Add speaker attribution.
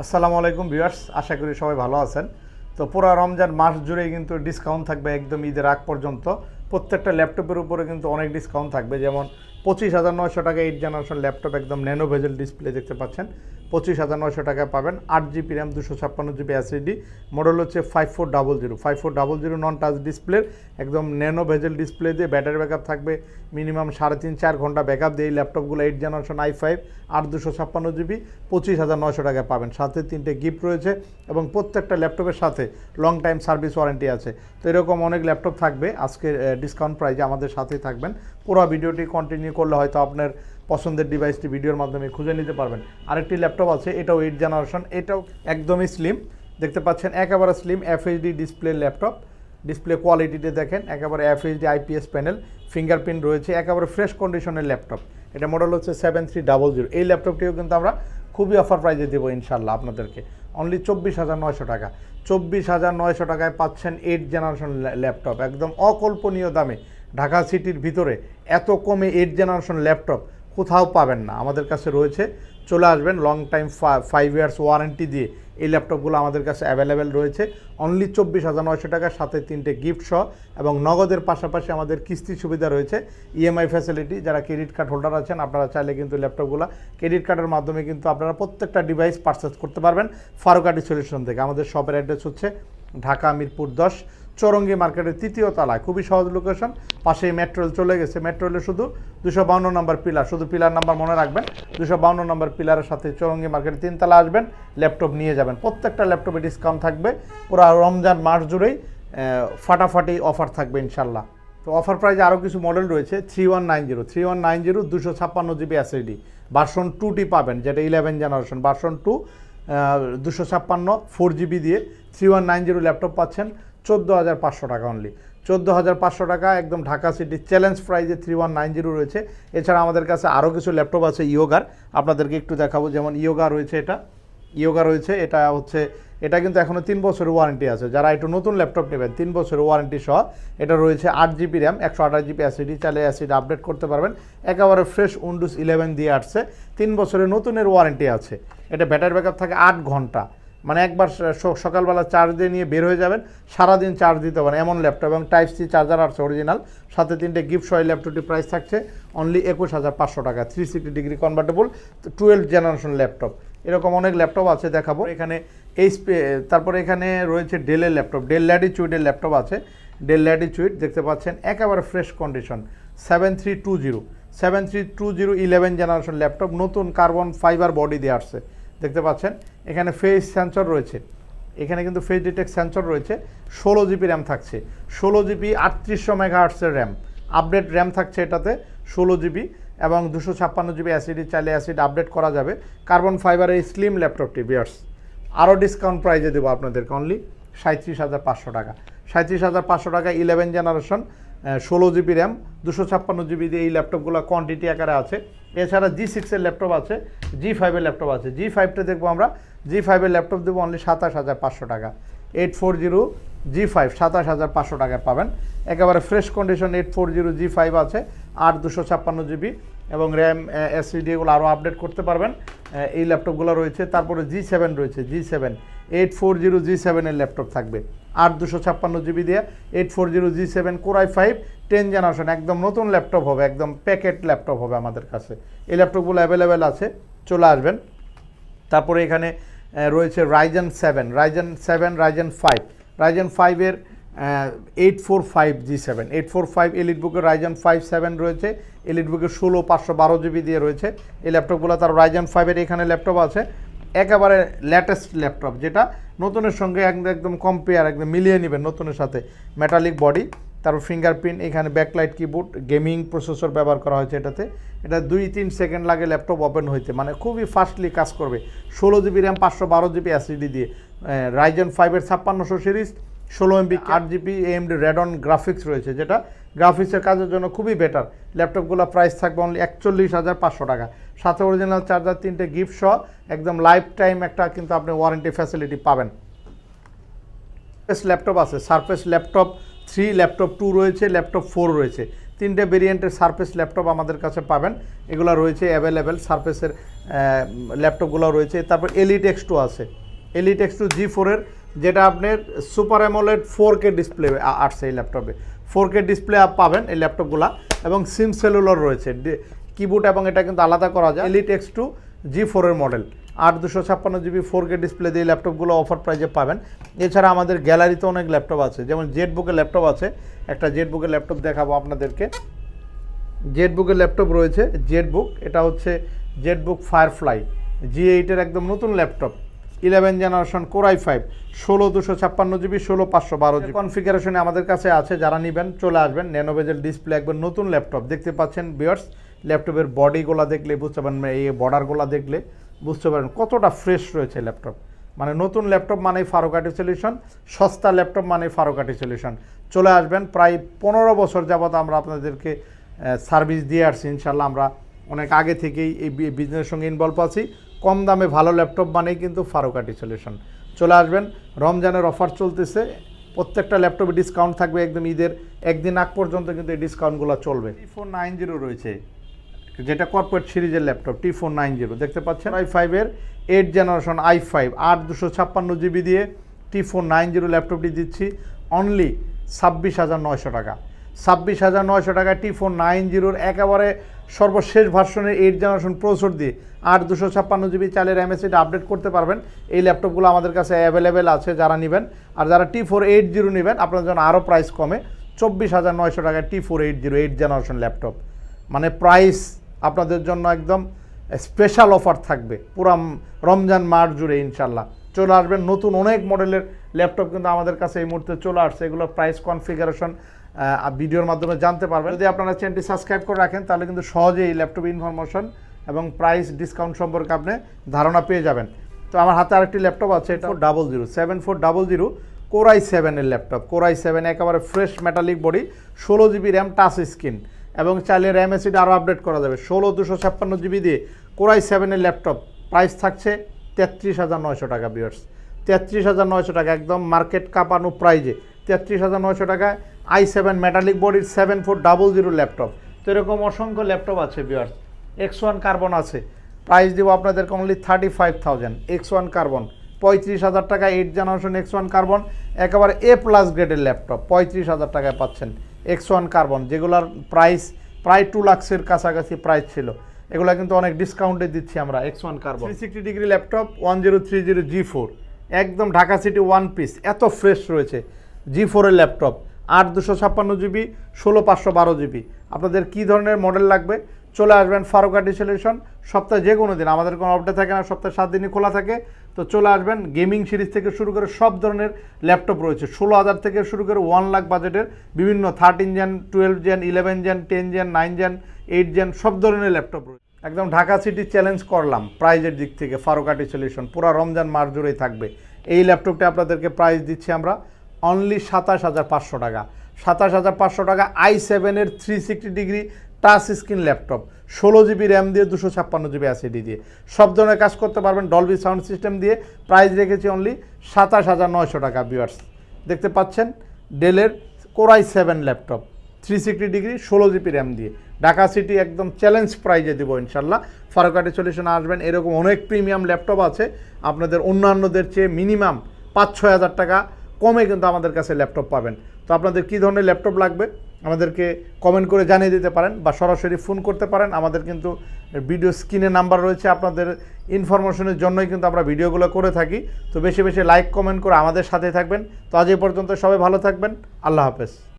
Speaker 1: আসসালামু আলাইকুম ভিউয়ার্স, আশা করি সবাই ভালো আছেন। তো পুরো রমজান মাস জুড়েই কিন্তু ডিসকাউন্ট থাকবে একদম ঈদের আগ পর্যন্ত। প্রত্যেকটা ল্যাপটপের উপরে কিন্তু অনেক ডিসকাউন্ট থাকবে। যেমন পঁচিশ হাজার নয়শো টাকা এইট জেনারেশন ল্যাপটপ একদম ন্যানো ভেজেল ডিসপ্লে দেখতে পাচ্ছেন। পঁচিশ হাজার নয়শো টাকায় পাবেন। আট জিবি র্যাম, দুশো ছাপ্পান্ন জিবি এসএসডি মডেল হচ্ছে five four double zero five four double zero non touch ডিসপ্লের একদম ন্যানো ভেজেল ডিসপ্লে দিয়ে ব্যাটারি ব্যাকআপ থাকবে। মিনিমাম সাড়ে তিন, চার ঘণ্টা ব্যাকআপ দিয়ে এই ল্যাপটপগুলো এইট জেনারেশন আই ফাইভ আট, দুশো ছাপ্পান্ন জিবি, পঁচিশ হাজার নয়শো টাকায় পাবেন। সাথে তিনটে গিফট রয়েছে এবং প্রত্যেকটা ল্যাপটপের সাথে লং টাইম সার্ভিস ওয়ারেন্টি আছে। তো এরকম অনেক ল্যাপটপ থাকবে। আজকে ডিসকাউন্ট প্রাইজে আমাদের সাথেই থাকবেন। পুরো ভিডিওটি কন্টিনিউ করলে হয়তো আপনার পছন্দের ডিভাইসটি ভিডিওর মাধ্যমে খুঁজে নিতে পারবেন। আরেকটি ল্যাপটপ আছে, এটাও এইট জেনারেশন এটাও একদমই স্লিম দেখতে পাচ্ছেন, একেবারে slim FHD display laptop display কোয়ালিটিতে দেখেন, একেবারে এফএইচডি আইপিএস প্যানেল ফিঙ্গারপ্রিন্ট রয়েছে, একেবারে ফ্রেশ কন্ডিশনের ল্যাপটপ এটা মডেল হচ্ছে সেভেন থ্রি ডাবল জিরো এই ল্যাপটপটিও কিন্তু আমরা খুবই অফার প্রাইজে দেবো ইনশাল্লাহ আপনাদেরকে। অনলি চব্বিশ হাজার নয়শো টাকা। চব্বিশ হাজার নয়শো টাকায় পাচ্ছেন এইট জেনারেশন ল্যাপটপ একদম অকল্পনীয় দামে। ঢাকা সিটির ভিতরে এত কমে এইট জেনারেশন ল্যাপটপ কোথাও পাবেন না। আমাদের কাছে রয়েছে। চলে আসবেন long time five years warranty দিয়ে এই ল্যাপটপগুলো আমাদের কাছে অ্যাভেলেবেল রয়েছে। অনলি চব্বিশ হাজার নয়শো টাকার সাথে তিনটে গিফট সহ এবং নগদের পাশাপাশি আমাদের কিস্তি সুবিধা রয়েছে। ইএমআই ফ্যাসিলিটি যারা ক্রেডিট কার্ড হোল্ডার আছেন, আপনারা চাইলে কিন্তু ল্যাপটপগুলো ক্রেডিট কার্ডের মাধ্যমে কিন্তু আপনারা প্রত্যেকটা ডিভাইস পারচেস করতে পারবেন। ফারুকাটি সলিউশন থেকে। আমাদের শপের অ্যাড্রেস হচ্ছে ঢাকা মিরপুর দশ চৌরঙ্গি মার্কেটের তৃতীয় তলায়। খুবই সহজ লোকেশন পাশেই মেট্রোল চলে গেছে। মেট্রোলে শুধু দুশো বাউন্ন নম্বর পিলার শুধু পিলার নাম্বার মনে রাখবেন। দুশো বাউন্ন নম্বর পিলারের সাথে চৌরঙ্গি মার্কেটের তিনতলা আসবেন ল্যাপটপ নিয়ে যাবেন। প্রত্যেকটা ল্যাপটপে ডিসকাউন্ট থাকবে। পুরো রমজান মাস জুড়েই ফাটাফাটি অফার থাকবে ইনশাল্লাহ তো অফার প্রাইজে আরও কিছু মডেল রয়েছে। Three one nine zero three one nine zero দুশো ছাপ্পান্ন জিবি এসএসডি ভার্সন টুটি পাবেন, যেটা ইলেভেন জেনারেশন ভার্সন টু দুশো ছাপ্পান্ন ফোর জিবি দিয়ে three one nine zero laptop পাচ্ছেন। চোদ্দ হাজার পাঁচশো টাকা অনলি চোদ্দ হাজার পাঁচশো টাকা একদম ঢাকা সিটি। চ্যালেঞ্জ প্রাইজে থ্রি ওয়ান নাইন জিরো রয়েছে। এছাড়া আমাদের কাছে আরও কিছু ল্যাপটপ আছে ইয়োগার আপনাদেরকে একটু দেখাবো, যেমন ইয়োগা রয়েছে এটা। ইয়োগা রয়েছে, এটা হচ্ছে, এটা কিন্তু এখনও তিন বছরের ওয়ারেন্টি আছে। যারা একটু নতুন ল্যাপটপ নেবেন, তিন বছরের ওয়ারেন্টি সহ এটা রয়েছে আট জিবি র্যাম একশো আঠাশ জিবি অ্যাসিডি চাইলে অ্যাসিড আপডেট করতে পারবেন। একেবারে ফ্রেশ উইন্ডোজ ইলেভেন দিয়ে আসছে। তিন বছরের নতুনের ওয়ারেন্টি আছে। এটা ব্যাটারি ব্যাকআপ থাকে আট ঘণ্টা। মানে একবার সকালবেলা চার্জ দিয়ে নিয়ে বের হয়ে যাবেন, সারাদিন চার্জ দিতে পারেন এমন ল্যাপটপ এবং টাইপ সি চার্জার আছে, অরিজিনাল। সাথে তিনটে গিফট সহ ল্যাপটপটি প্রাইস থাকছে অনলি একুশ হাজার পাঁচশো টাকা three sixty degree convertible twelve generation laptop. এরকম অনেক ল্যাপটপ আছে দেখাবো। এখানে এইচপি তারপরে এখানে রয়েছে ডেলের ল্যাপটপ ডেল ল্যাটিচুইডের ল্যাপটপ আছে। ডেল ল্যাটিচুইড দেখতে পাচ্ছেন, একেবারে fresh condition seven three two zero seven three two zero eleven generation laptop, নতুন কার্বন ফাইবার বডি দিয়ে আসছে। দেখতে পাচ্ছেন, এখানে ফেস সেন্সর রয়েছে। এখানে কিন্তু ফেস ডিটেক্ট সেন্সর রয়েছে। ষোলো জিবি র্যাম থাকছে। ষোলো জিবি আটত্রিশশো মেগাহার্টসের র্যাম আপডেট র্যাম থাকছে এটাতে, ষোলো জিবি এবং দুশো ছাপ্পান্ন জিবি অ্যাসিডি চাইলে অ্যাসিড আপডেট করা যাবে। কার্বন ফাইবারের স্লিম ল্যাপটপটি বিয়ার্স আরও ডিসকাউন্ট প্রাইজে দেবো আপনাদেরকে অনলি সাঁত্রিশ হাজার পাঁচশো টাকা। সাঁত্রিশ হাজার পাঁচশো টাকা ইলেভেন জেনারেশন ষোলো জিবি র্যাম, দুশো ছাপ্পান্ন জিবি দিয়ে এই ল্যাপটপগুলো কোয়ান্টিটি আকারে আছে। এছাড়া জি সিক্সের ল্যাপটপ আছে জি ফাইভের ল্যাপটপ আছে। জি ফাইভটা দেখব আমরা জি ফাইভের ল্যাপটপ দেবো অনলি সাতাশ হাজার পাঁচশো টাকা। Eight four zero G five সাতাশ হাজার পাঁচশো টাকায় পাবেন। একেবারে fresh condition eight four zero G five আছে আট দুশো ছাপ্পান্ন জিবি। এবং র্যাম এসিডি এগুলো আরও আপডেট করতে পারবেন। এই ল্যাপটপগুলো রয়েছে। তারপরে জি সেভেন রয়েছে। G seven eight four zero G সেভেনের ল্যাপটপ থাকবে। আট দুশো ছাপ্পান্ন জিবি দিয়ে eight four zero G seven core i five ten generation একদম নতুন ল্যাপটপ হবে, একদম প্যাকেট ল্যাপটপ হবে আমাদের কাছে। এই ল্যাপটপগুলো অ্যাভেলেবেল আছে, চলে আসবেন। তারপরে এখানে রয়েছে Ryzen seven Ryzen seven Ryzen five Ryzen ফাইভের eight four five G seven eight four five elite বুকের রাইজেন ফাইভ সেভেন রয়েছে এলিট বুকের ষোলো, পাঁচশো বারো জিবি দিয়ে রয়েছে। এই ল্যাপটপগুলো তার রাইজেন ফাইভের এখানে ল্যাপটপ আছে। একেবারে ল্যাটেস্ট ল্যাপটপ যেটা নতুনের সঙ্গে একদম কম্পেয়ার একদম মিলিয়ে নেবেন নতুনের সাথে। মেটালিক বডি তারপর ফিঙ্গারপ্রিন্ট এখানে ব্যাকলাইট কিবোর্ড গেমিং প্রসেসর ব্যবহার করা হয়েছে এটাতে। এটা দুই, তিন সেকেন্ড লাগে ল্যাপটপ ওপেন হইতে। মানে খুবই ফাস্টলি কাজ করবে। ষোলো জিবি র্যাম পাঁচশো বারো জিবি অ্যাসিডি দিয়ে রাইজন ফাইভের ছাপ্পান্নশো সিরিজ ষোলো এমবি আট জিবি এমডি রেডন গ্রাফিক্স রয়েছে যেটা গ্রাফিক্সের কাজের জন্য খুবই বেটার ল্যাপটপগুলো প্রাইস থাকবে অনলি একচল্লিশ হাজার পাঁচশো টাকা। সাথে অরিজিনাল চার্জার তিনটে গিফট সহ একদম লাইফ টাইম একটা কিন্তু আপনি ওয়ারেন্টি ফ্যাসিলিটি পাবেন। সারফেস ল্যাপটপ আছে surface laptop three laptop two রয়েছে ল্যাপটপ ফোর রয়েছে। তিনটে ভেরিয়েন্টের সার্ফেস ল্যাপটপ আমাদের কাছে পাবেন। এগুলো রয়েছে অ্যাভেলেবেল সার্ফেসের ল্যাপটপগুলো রয়েছে। তারপর এলিট এক্স টু আছে। এলিট এক্স টু জি ফোরের যেটা আপনার super AMOLED four K display আসছে এই ল্যাপটপে ফোর কে ডিসপ্লে পাবেন এই ল্যাপটপগুলো এবং সিম সেলুলার রয়েছে। কিবোর্ড এবং এটা কিন্তু আলাদা করা যায়। এলিট এক্স টু জি ফোরের মডেল আট দুশো ছাপ্পান্ন জিবি ফোর কে ডিসপ্লে দিয়ে ল্যাপটপগুলো অফার প্রাইজে পাবেন। এছাড়া আমাদের গ্যালারিতে অনেক ল্যাপটপ আছে। যেমন জেড বুকের ল্যাপটপ আছে। একটা জেড বুকের ল্যাপটপ দেখাবো আপনাদেরকে। জেড বুকের ল্যাপটপ রয়েছে। জেড বুক এটা হচ্ছে জেড বুক ফায়ারফ্লাই জি এইটের একদম নতুন laptop eleven generation core i five, ষোলো দুশো ছাপ্পান্ন জিবি, ষোলো পাঁচশো বারো জিবি। কনফিগারেশনে আমাদের কাছে আছে, যারা নেবেন, চলে আসবেন। ন্যানোভেজেল ডিসপ্লে একবার নতুন ল্যাপটপ দেখতে পাচ্ছেন বিয়ার্স ল্যাপটপের বডিগুলো দেখলে বুঝতে পারেন এই বর্ডারগুলো দেখলে বুঝতে পারেন কতটা ফ্রেশ রয়েছে ল্যাপটপ মানে নতুন ল্যাপটপ মানেই ফারুকাটি সলিউশন সস্তা ল্যাপটপ মানেই ফারুকাটি সলিউশন চলে আসবেন, প্রায় পনেরো বছর যাবত আমরা আপনাদেরকে সার্ভিস দিয়ে আসছি, ইনশাল্লাহ আমরা অনেক আগে থেকেই এই বিজনেসের সঙ্গে ইনভলভ আছি। কম দামে ভালো ল্যাপটপ মানেই কিন্তু ফারুকাটি সলিউশন চলে আসবেন রমজানের অফার চলতেছে প্রত্যেকটা ল্যাপটপে ডিসকাউন্ট থাকবে একদম ঈদের একদিন আগ পর্যন্ত কিন্তু এই ডিসকাউন্টগুলো চলবে। টি ফোর নাইন জিরো রয়েছে যেটা কর্পোরেট সিরিজের laptop T four nine zero দেখতে পাচ্ছেন? আই ফাইভের এইট জেনারেশন আই ফাইভ আট দুশো ছাপ্পান্ন জিবি দিয়ে টি ফোর নাইন জিরো ল্যাপটপটি দিচ্ছি অনলি ছাব্বিশ হাজার নয়শো টাকা। ছাব্বিশ হাজার নয়শো টাকা টি ফোর নাইন জিরোর একেবারে সর্বশেষ ভার্সনের এইট জেনারেশন প্রসেসর দিয়ে আট দুশো ছাপ্পান্ন জিবি চালের এমএসিটা আপডেট করতে পারবেন। এই ল্যাপটপগুলো আমাদের কাছে অ্যাভেলেবেল আছে যারা নেবেন। আর যারা টি ফোর এইট জিরো নেবেন আপনার জন্য আরও প্রাইস কমে। চব্বিশ হাজার নয়শো টাকা T four eight zero eight generation laptop মানে প্রাইস আপনাদের জন্য একদম স্পেশাল অফার থাকবে। পুরা রমজান মাস জুড়ে ইনশাল্লাহ চলে আসবেন নতুন অনেক মডেলের ল্যাপটপ কিন্তু আমাদের কাছে এই মুহূর্তে চলে আসছে। এগুলো প্রাইস কনফিগারেশন ভিডিওর মাধ্যমে জানতে পারবেন। যদি আপনারা চ্যানেলটি সাবস্ক্রাইব করে রাখেন, তাহলে কিন্তু সহজেই এই ল্যাপটপ ইনফরমেশন এবং প্রাইস ডিসকাউন্ট সম্পর্কে আপনি ধারণা পেয়ে যাবেন। তো আমার হাতে আরেকটি ল্যাপটপ আছে, এটা double zero seven four double zero core i সেভেনের ল্যাপটপ। কোরাই সেভেন একেবারে ফ্রেশ মেটালিক বডি ষোলো জিবি র্যাম টাচ স্ক্রিন এবং চাইলে র্যাম এসিড আরও আপডেট করা যাবে। ষোলো দুশো ছাপ্পান্ন জিবি দিয়ে কোরাই সেভেনের ল্যাপটপ। প্রাইস থাকছে তেত্রিশ হাজার নয়শো টাকা বিয়ার্স তেত্রিশ হাজার নয়শো টাকা, একদম মার্কেট কাঁপানো প্রাইজে তেত্রিশ হাজার নয়শো টাকায় আই সেভেন মেটালিক বডির seven four double zero laptop তো এরকম অসংখ্য ল্যাপটপ আছে বিয়ার্স এক্স ওয়ান কার্বন আছে। প্রাইস দেবো আপনাদেরকে only thirty five thousand X one carbon পঁয়ত্রিশ হাজার টাকা eight generation X one carbon একেবারে এ প্লাস গ্রেডের ল্যাপটপ পঁয়ত্রিশ হাজার টাকায় পাচ্ছেন। এক্স ওয়ান কার্বন যেগুলোর প্রাইস প্রায় টু লাক্সের কাছাকাছি প্রাইস ছিল। এগুলো কিন্তু অনেক ডিসকাউন্টে দিচ্ছি আমরা X one carbon three sixty degree laptop one zero three zero G four একদম ঢাকা সিটি ওয়ান পিস এত ফ্রেশ রয়েছে। জি ফোরের ল্যাপটপ আট দুশো ছাপ্পান্ন জিবি, ষোলো পাঁচশো বারো জিবি। আপনাদের কী ধরনের মডেল লাগবে? চলে আসবেন ফারুকাটি সলিউশন সপ্তাহে যে কোনো দিন, আমাদের কোনো আপডেট থাকে না, সপ্তাহে সাত দিনই খোলা থাকে। তো চলে আসবেন, গেমিং সিরিজ থেকে শুরু করে সব ধরনের ল্যাপটপ রয়েছে। ষোলো হাজার থেকে শুরু করে ওয়ান লাখ বাজেটের বিভিন্ন thirteen gen twelve gen eleven gen ten gen nine gen eight gen সব ধরনের ল্যাপটপ রয়েছে। একদম ঢাকা সিটি চ্যালেঞ্জ করলাম প্রাইজের দিক থেকে ফারুকাটি সলিউশন পুরো রমজান মাস জুড়েই থাকবে। এই ল্যাপটপটা আপনাদেরকে প্রাইস দিচ্ছি আমরা। অনলি সাতাশ হাজার পাঁচশো টাকা। সাতাশ হাজার পাঁচশো টাকা আই সেভেনের three sixty degree touch screen laptop ষোলো জিবি র্যাম দিয়ে, দুশো ছাপ্পান্ন জিবি অ্যাসিডি দিয়ে। সব ধরনের কাজ করতে পারবেন ডলবি সাউন্ড সিস্টেম দিয়ে। প্রাইস রেখেছি অনলি সাতাশ হাজার নয়শো টাকা বিয়ার্স দেখতে পাচ্ছেন? ডেলের core i seven laptop three sixty degree ষোলো জিবি র্যাম দিয়ে। ঢাকা সিটি একদম চ্যালেঞ্জ প্রাইজে দেবো ইনশাল্লাহ। ফারুকাটি সলিউশন আসবেন। এরকম অনেক প্রিমিয়াম ল্যাপটপ আছে। আপনাদের অন্যান্যদের চেয়ে মিনিমাম পাঁচ ছয় হাজার টাকা কমে কিন্তু আমাদের কাছে ল্যাপটপ পাবেন। তো আপনাদের কী ধরনের ল্যাপটপ লাগবে? আমাদেরকে কমেন্ট করে জানিয়ে দিতে পারেন বা সরাসরি ফোন করতে পারেন। আমাদের কিন্তু ভিডিও স্ক্রিনে নাম্বার রয়েছে। আপনাদের ইনফরমেশনের জন্যই কিন্তু আমরা ভিডিওগুলো করে থাকি। তো বেশি বেশি লাইক কমেন্ট করে আমাদের সাথে থাকবেন। তো আজ এই পর্যন্ত সবাই ভালো থাকবেন। আল্লাহ হাফেজ।